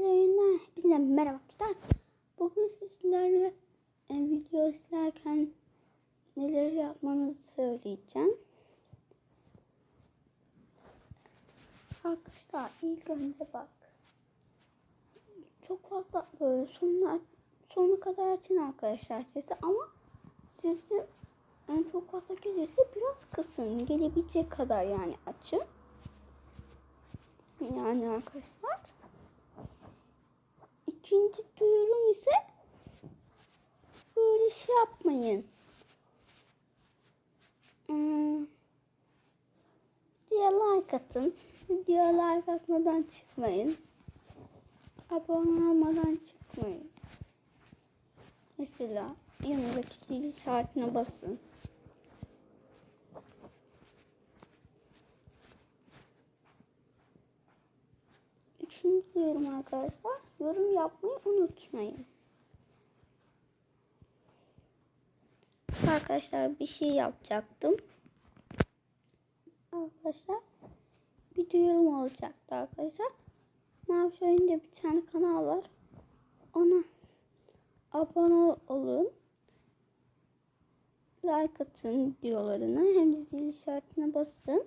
İyi oyunlar. Hepinize merhaba arkadaşlar. Bugün sizlerle e, video izlerken neler yapmanızı söyleyeceğim. Arkadaşlar ilk önce bak. Çok fazla böyle sonuna, sonuna kadar açın arkadaşlar sesi ama sesi en çok fazla gelirse biraz kısın. Gelebilecek kadar yani açın. Yani arkadaşlar. İkinci duyurum ise böyle şey yapmayın. Hmm. Diye like atın. Diye like atmadan çıkmayın. Abone olmadan çıkmayın. Mesela yanındaki zil işaretine basın. Üçüncü diyorum arkadaşlar. Yorum yapmayı unutmayın. Arkadaşlar bir şey yapacaktım. Arkadaşlar bir duyurum olacaktı arkadaşlar. Mavi oyunda bir tane kanal var. Ona abone olun. Like atın videolarına. Hem de zil işaretine basın.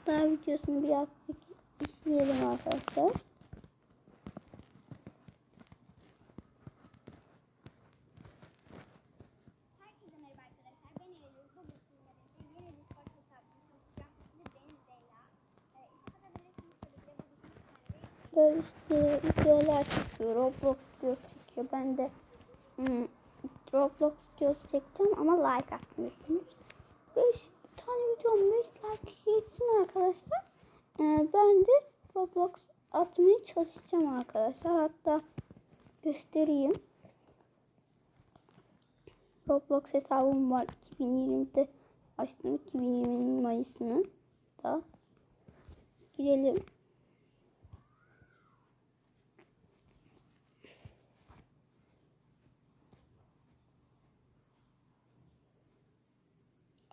ki de bu bütün tane Böyle işte videolar çekiyor. Roblox videosu çekiyor. Ben de hmm, Roblox videosu çekeceğim ama like atmıyorsunuz. 5 tane videom 5 like geçsin arkadaşlar. Ee, ben de Roblox atmaya çalışacağım arkadaşlar. Hatta göstereyim. Roblox hesabım var. 2020'de açtım. 2020'nin Mayıs'ını da. Gidelim.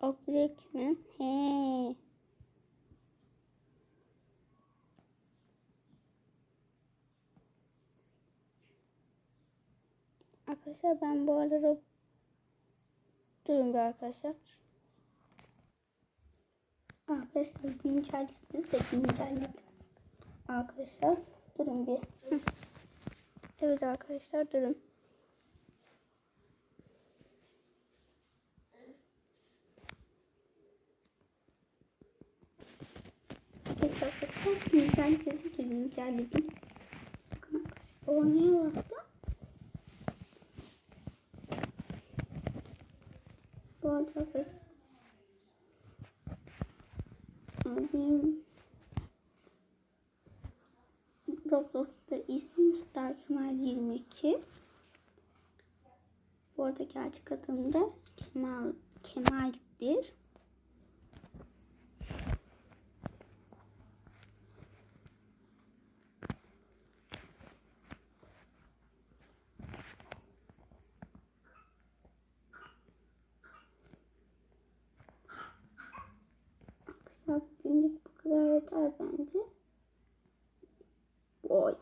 Obrek mi? He. Arkadaşlar ben bu arada durun bir arkadaşlar. Arkadaşlar güncellediniz de güncelledim. Arkadaşlar durun bir. Evet arkadaşlar durun. Evet arkadaşlar güncelledim de güncelledim. Bakın arkadaşlar oynaya baktım. Bu arada arkadaşlar Roblox'ta ismim Star Kemal 22. Bu arada gerçek adım da Kemal Kemal'dir. Günlük bu kadar yeter bence. Oy.